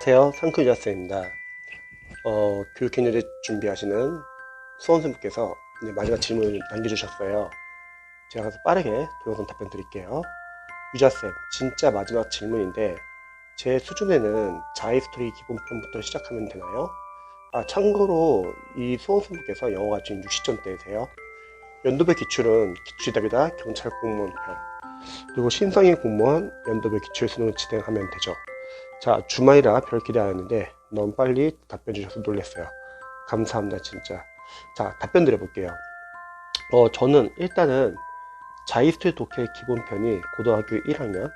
안녕하세요. 상크유자쌤입니다. 어, 교육행정제 준비하시는 수험생분께서 이제 마지막 질문을 남겨주셨어요. 제가 가서 빠르게 동영상 답변 드릴게요. 유자쌤, 진짜 마지막 질문인데, 제 수준에는 자이스토리 기본편부터 시작하면 되나요? 아, 참고로 이 수험생분께서 영어가 지금 60점대세요. 연도별 기출은 기출이답이다 경찰 공무원 편. 그리고 신성인 공무원 연도별 기출 수능을 진행하면 되죠. 자, 주말이라 별 기대 안 했는데 너무 빨리 답변 주셔서 놀랐어요. 감사합니다, 진짜. 자, 답변 드려볼게요. 어, 저는 일단은 자이스토리 독해 기본편이 고등학교 1학년,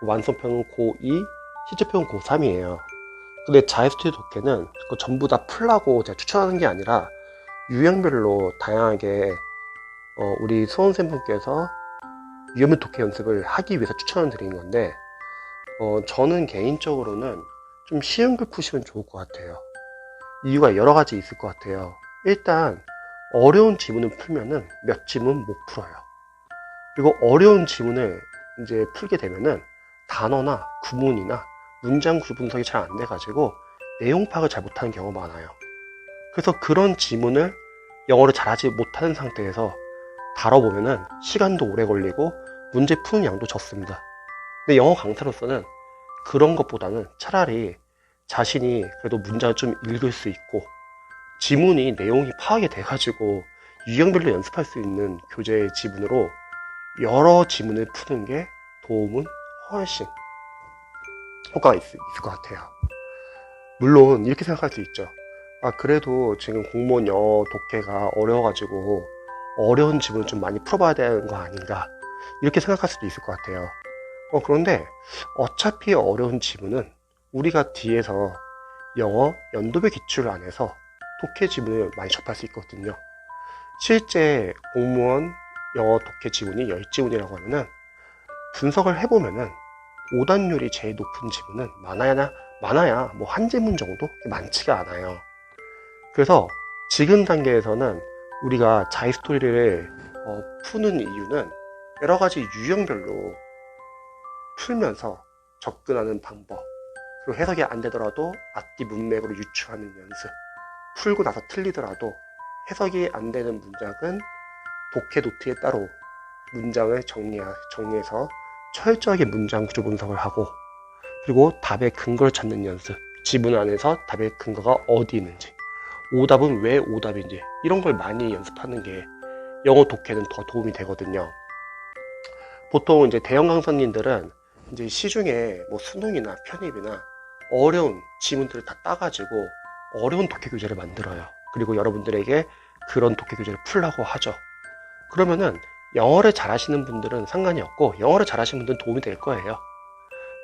완성편은 고2, 실제편은 고3이에요. 근데 자이스토리 독해는 전부 다 풀라고 제가 추천하는 게 아니라 유형별로 다양하게 어, 우리 수험생분께서 유형별 독해 연습을 하기 위해서 추천을 드리는 건데 어, 저는 개인적으로는 좀 쉬운 글 푸시면 좋을 것 같아요. 이유가 여러 가지 있을 것 같아요. 일단, 어려운 지문을 풀면은 몇 지문 못 풀어요. 그리고 어려운 지문을 이제 풀게 되면은 단어나 구문이나 문장 구조 분석이 잘 안 돼가지고 내용 파악을 잘 못하는 경우가 많아요. 그래서 그런 지문을 영어를 잘하지 못하는 상태에서 다뤄보면은 시간도 오래 걸리고 문제 푸는 양도 적습니다. 근데 영어 강사로서는 그런 것보다는 차라리 자신이 그래도 문장을 좀 읽을 수 있고 지문이 내용이 파악이 돼가지고 유형별로 연습할 수 있는 교재 지문으로 여러 지문을 푸는 게 도움은 훨씬 효과가 있, 있을 것 같아요. 물론 이렇게 생각할 수 있죠. 아 그래도 지금 공무원 영어 독해가 어려워가지고 어려운 지문을 좀 많이 풀어봐야 되는 거 아닌가 이렇게 생각할 수도 있을 것 같아요. 어, 그런데 어차피 어려운 지문은 우리가 뒤에서 영어 연도별 기출 안에서 독해 지문을 많이 접할 수 있거든요. 실제 공무원 영어 독해 지문이 10지문이라고 하면은 분석을 해보면은 오단율이 제일 높은 지문은 많아야, 많아야 뭐 한 지문 정도? 많지가 않아요. 그래서 지금 단계에서는 우리가 자이 스토리를 어, 푸는 이유는 여러 가지 유형별로 풀면서 접근하는 방법, 그리고 해석이 안 되더라도 앞뒤 문맥으로 유추하는 연습, 풀고 나서 틀리더라도 해석이 안 되는 문장은 독해 노트에 따로 문장을 정리하, 정리해서 철저하게 문장 구조 분석을 하고, 그리고 답의 근거를 찾는 연습, 지문 안에서 답의 근거가 어디 있는지, 오답은 왜 오답인지, 이런 걸 많이 연습하는 게 영어 독해는 더 도움이 되거든요. 보통 이제 대형 강사님들은 이제 시중에 뭐 수능이나 편입이나 어려운 지문들을 다 따가지고 어려운 독해 교재를 만들어요. 그리고 여러분들에게 그런 독해 교재를 풀라고 하죠. 그러면은 영어를 잘하시는 분들은 상관이 없고 영어를 잘하시는 분들은 도움이 될 거예요.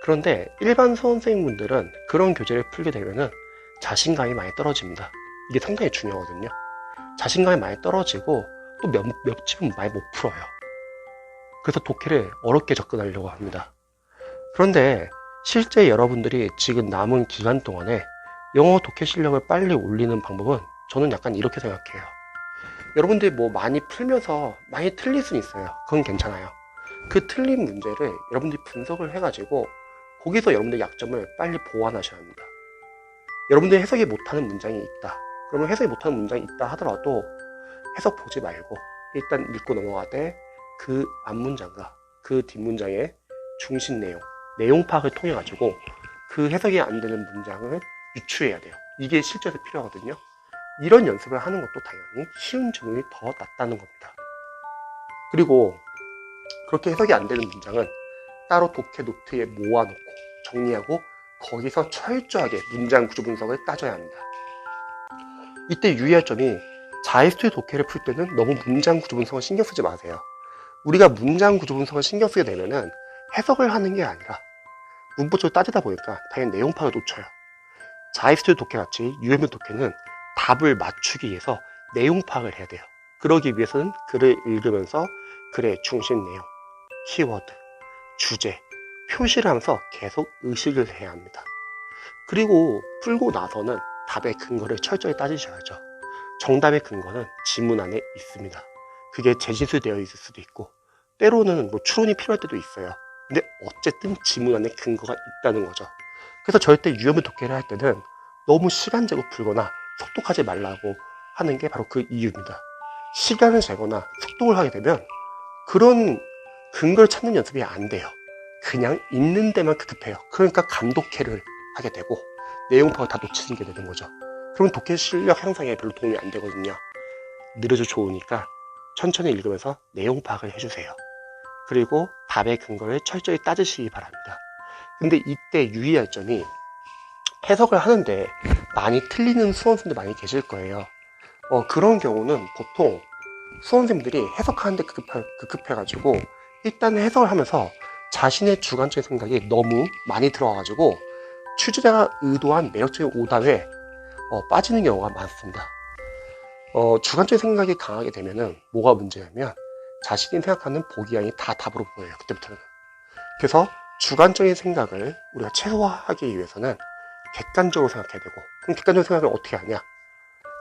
그런데 일반 수험생분들은 그런 교재를 풀게 되면은 자신감이 많이 떨어집니다. 이게 상당히 중요하거든요. 자신감이 많이 떨어지고 또 몇, 몇 집은 많이 못 풀어요. 그래서 독해를 어렵게 접근하려고 합니다. 그런데 실제 여러분들이 지금 남은 기간 동안에 영어 독해 실력을 빨리 올리는 방법은 저는 약간 이렇게 생각해요. 여러분들이 뭐 많이 풀면서 많이 틀릴 수는 있어요. 그건 괜찮아요. 그 틀린 문제를 여러분들이 분석을 해가지고 거기서 여러분들의 약점을 빨리 보완하셔야 합니다. 여러분들이 해석이 못하는 문장이 있다. 그러면 해석이 못하는 문장이 있다 하더라도 해석 보지 말고 일단 읽고 넘어가되 그 앞문장과 그 뒷문장의 중심 내용, 내용 파악을 통해 가지고 그 해석이 안 되는 문장을 유추해야 돼요. 이게 실제로 필요하거든요. 이런 연습을 하는 것도 당연히 쉬운 질문이 더 낫다는 겁니다. 그리고 그렇게 해석이 안 되는 문장은 따로 독해 노트에 모아놓고 정리하고 거기서 철저하게 문장 구조 분석을 따져야 합니다. 이때 유의할 점이 자이스토리 독해를 풀 때는 너무 문장 구조 분석을 신경 쓰지 마세요. 우리가 문장 구조 분석을 신경 쓰게 되면은 해석을 하는 게 아니라 문법적으로 따지다 보니까 당연히 내용 파악을 놓쳐요. 자이스토리 독해 같이 유형별 독해는 답을 맞추기 위해서 내용 파악을 해야 돼요. 그러기 위해서는 글을 읽으면서 글의 중심 내용, 키워드, 주제, 표시를 하면서 계속 의식을 해야 합니다. 그리고 풀고 나서는 답의 근거를 철저히 따지셔야죠. 정답의 근거는 지문 안에 있습니다. 그게 재진술되어 있을 수도 있고, 때로는 뭐 추론이 필요할 때도 있어요. 근데 어쨌든 지문 안에 근거가 있다는 거죠. 그래서 절대 유연물 독해를 할 때는 너무 시간 재고 풀거나 속독하지 말라고 하는 게 바로 그 이유입니다. 시간을 재거나 속독을 하게 되면 그런 근거를 찾는 연습이 안 돼요. 그냥 있는 데만 급급해요. 그러니까 감독회를 하게 되고 내용 파악을 다 놓치는 게 되는 거죠. 그러면 독해 실력 향상에 별로 도움이 안 되거든요. 느려져 좋으니까 천천히 읽으면서 내용 파악을 해주세요. 그리고 답의 근거를 철저히 따지시기 바랍니다. 근데 이때 유의할 점이 해석을 하는데 많이 틀리는 수험생들 많이 계실 거예요. 어, 그런 경우는 보통 수험생들이 해석하는데 급급해, 급급해가지고 일단 해석을 하면서 자신의 주관적인 생각이 너무 많이 들어와가지고 취재자가 의도한 매력적인 오답에 어, 빠지는 경우가 많습니다. 어, 주관적인 생각이 강하게 되면은 뭐가 문제냐면 자신이 생각하는 보기양이 다 답으로 보여요. 그때부터는. 그래서 주관적인 생각을 우리가 최소화하기 위해서는 객관적으로 생각해야 되고 그럼 객관적인 생각을 어떻게 하냐?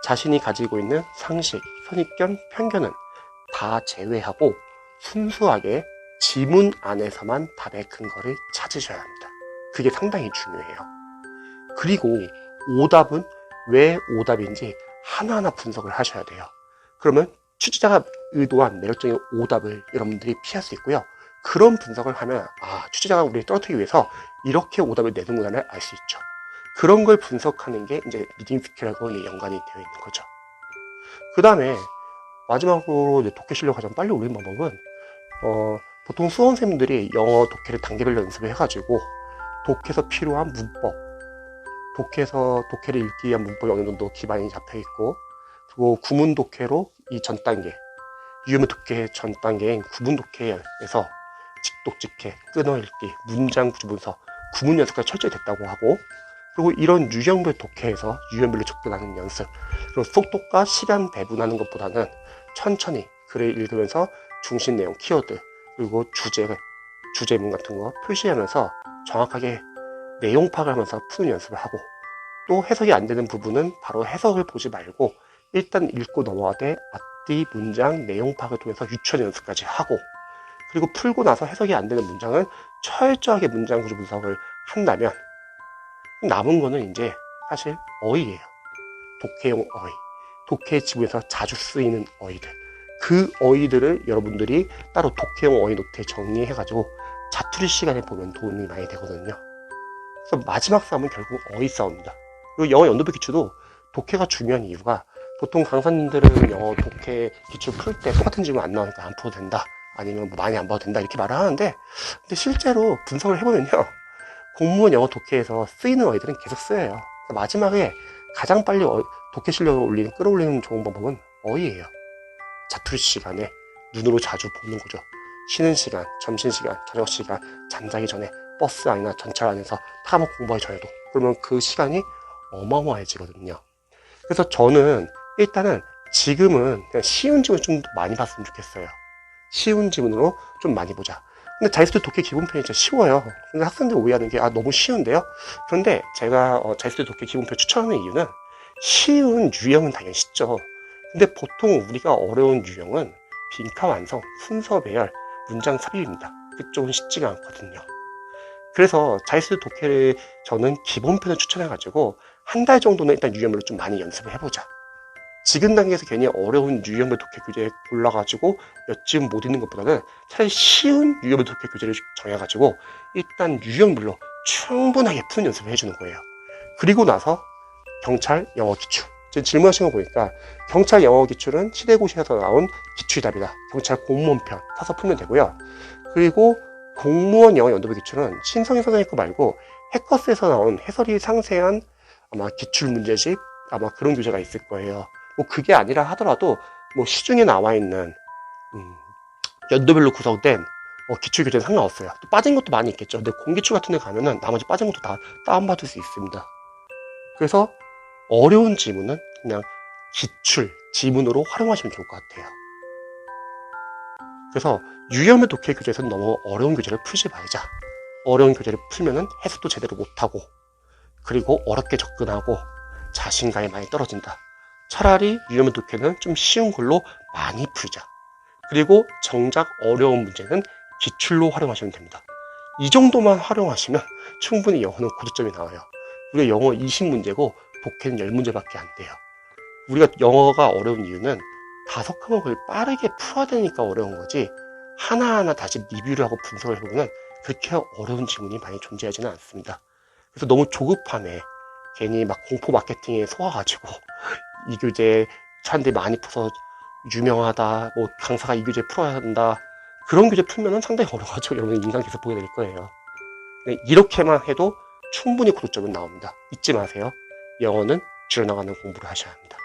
자신이 가지고 있는 상식, 선입견, 편견은 다 제외하고 순수하게 지문 안에서만 답의 근거를 찾으셔야 합니다. 그게 상당히 중요해요. 그리고 오답은 왜 오답인지 하나하나 분석을 하셔야 돼요. 그러면 취재자가 의도한 매력적인 오답을 여러분들이 피할 수 있고요. 그런 분석을 하면 아 취재자가 우리를 떨어뜨리기 위해서 이렇게 오답을 내는구나를 알 수 있죠. 그런 걸 분석하는 게 이제 리딩 스킬하고 연관이 되어 있는 거죠. 그 다음에 마지막으로 독해 실력 가장 빨리 올리는 방법은 어, 보통 수험생들이 영어 독해를 단계별로 연습을 해가지고 독해에서 필요한 문법, 독해에서 독해를 읽기 위한 문법이 어느 정도 기반이 잡혀 있고 그리고 구문 독해로 이 전 단계, 유효문 독해 전 단계인 구문 독해에서 직독 직해, 끊어 읽기, 문장 구조 분석, 구문 연습까지 철저히 됐다고 하고 그리고 이런 유형별 독해에서 유형별로 접근하는 연습 그리고 속독과 시간 배분하는 것보다는 천천히 글을 읽으면서 중심 내용 키워드 그리고 주제 주제문 같은 거 표시하면서 정확하게 내용 파악을 하면서 푸는 연습을 하고 또 해석이 안 되는 부분은 바로 해석을 보지 말고 일단 읽고 넘어가되 앞뒤 문장 내용 파악을 통해서 유추 연습까지 하고 그리고 풀고 나서 해석이 안 되는 문장은 철저하게 문장 구조 분석을 한다면 남은 거는 이제 사실 어휘예요. 독해용 어휘. 독해 지문에서 자주 쓰이는 어휘들. 그 어휘들을 여러분들이 따로 독해용 어휘 노트에 정리해가지고 자투리 시간에 보면 도움이 많이 되거든요. 그래서 마지막 싸움은 결국 어휘 싸움입니다. 그리고 영어 연도표 기초도 독해가 중요한 이유가 보통 강사님들은 영어 독해 기초 풀때 똑같은 질문 안 나오니까 안 풀어도 된다. 아니면 뭐 많이 안 봐도 된다. 이렇게 말을 하는데 근데 실제로 분석을 해보면요. 공무원 영어 독해에서 쓰이는 어휘들은 계속 쓰여요. 마지막에 가장 빨리 어- 독해 실력을 올리는, 끌어올리는 좋은 방법은 어휘예요. 자투리 시간에 눈으로 자주 보는 거죠. 쉬는 시간, 점심 시간, 저녁 시간, 잠자기 전에 버스 안이나 전철 안에서 타목 공부하기 전에도 그러면 그 시간이 어마어마해지거든요. 그래서 저는 일단은 지금은 그냥 쉬운 지문 좀 많이 봤으면 좋겠어요. 쉬운 지문으로 좀 많이 보자. 근데 자이스트 독해 기본편이 진짜 쉬워요. 근데 학생들 오해하는 게, 아, 너무 쉬운데요? 그런데 제가 어, 자이스트 독해 기본편 추천하는 이유는 쉬운 유형은 당연히 쉽죠. 근데 보통 우리가 어려운 유형은 빈카 완성, 순서 배열, 문장 삽입입니다. 그쪽은 쉽지가 않거든요. 그래서 자이스트 독해를 저는 기본편을 추천해가지고 한 달 정도는 일단 유형별로 좀 많이 연습을 해보자. 지금 단계에서 괜히 어려운 유형별 독해 교재 골라가지고 여지금 못 읽는 것보다는 차라리 쉬운 유형별 독해 교재를 정해가지고 일단 유형별로 충분하게 푸는 연습을 해주는 거예요. 그리고 나서 경찰 영어 기출. 지금 질문하신 거 보니까 경찰 영어 기출은 시대고시에서 나온 기출답이다. 경찰 공무원편 사서 풀면 되고요. 그리고 공무원 영어 연도부 기출은 신성희 선생님 거 말고 해커스에서 나온 해설이 상세한 아마 기출 문제집 아마 그런 교재가 있을 거예요. 뭐 그게 아니라 하더라도 뭐 시중에 나와 있는 음, 연도별로 구성된 어, 기출 교재는 상관없어요. 또 빠진 것도 많이 있겠죠. 근데 공기출 같은 데 가면은 나머지 빠진 것도 다 다운받을 수 있습니다. 그래서 어려운 지문은 그냥 기출, 지문으로 활용하시면 좋을 것 같아요. 그래서 유형의 독해 교재에서는 너무 어려운 교재를 풀지 말자. 어려운 교재를 풀면은 해석도 제대로 못하고, 그리고 어렵게 접근하고, 자신감이 많이 떨어진다. 차라리 유형의 독해는 좀 쉬운 걸로 많이 풀자. 그리고 정작 어려운 문제는 기출로 활용하시면 됩니다. 이 정도만 활용하시면 충분히 영어는 고득점이 나와요. 우리가 영어 20문제고 독해는 10문제밖에 안 돼요. 우리가 영어가 어려운 이유는 다섯科目을 빠르게 풀어야 되니까 어려운 거지 하나하나 다시 리뷰를 하고 분석을 해보면 그렇게 어려운 지문이 많이 존재하지는 않습니다. 그래서 너무 조급함에 괜히 막 공포 마케팅에 속아가지고 이 교재 사람들이 많이 풀어서 유명하다, 뭐 강사가 이 교재 풀어야 한다 그런 교재 풀면은 상당히 어려워가지고 여러분 인강 계속 보게 될 거예요. 네, 이렇게만 해도 충분히 고득점은 나옵니다. 잊지 마세요. 영어는 줄여나가는 공부를 하셔야 합니다.